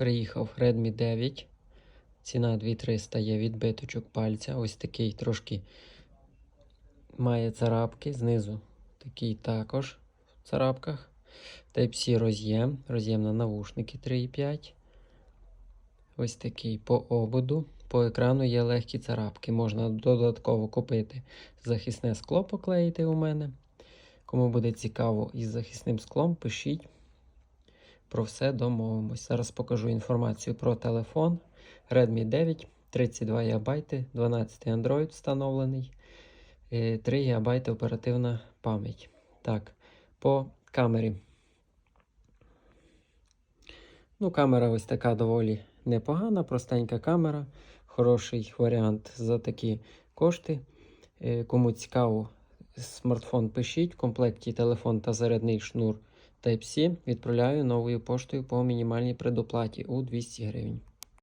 Приїхав Redmi 9. Ціна 2300 є відбиточок пальця. Ось такий трошки має царапки. Знизу такий також в царапках. Type-C роз'єм. Роз'єм на навушники 3,5. Ось такий по ободу. По екрану є легкі царапки. Можна додатково купити захисне скло, поклеїти у мене. Кому буде цікаво із захисним склом, пишіть. Про все домовимось. Зараз покажу інформацію про телефон. Redmi 9, 32 ГБ, 12 Android встановлений, е, 3 ГБ оперативна пам'ять. Так, по камері. Ну, камера ось така доволі непогана, простенька камера. Хороший варіант за такі кошти. Е, Кому цікаво, смартфон пишіть. В комплекті телефон та зарядний шнур Type-C. Відправляю новою поштою по мінімальній предоплаті у 200 гривень.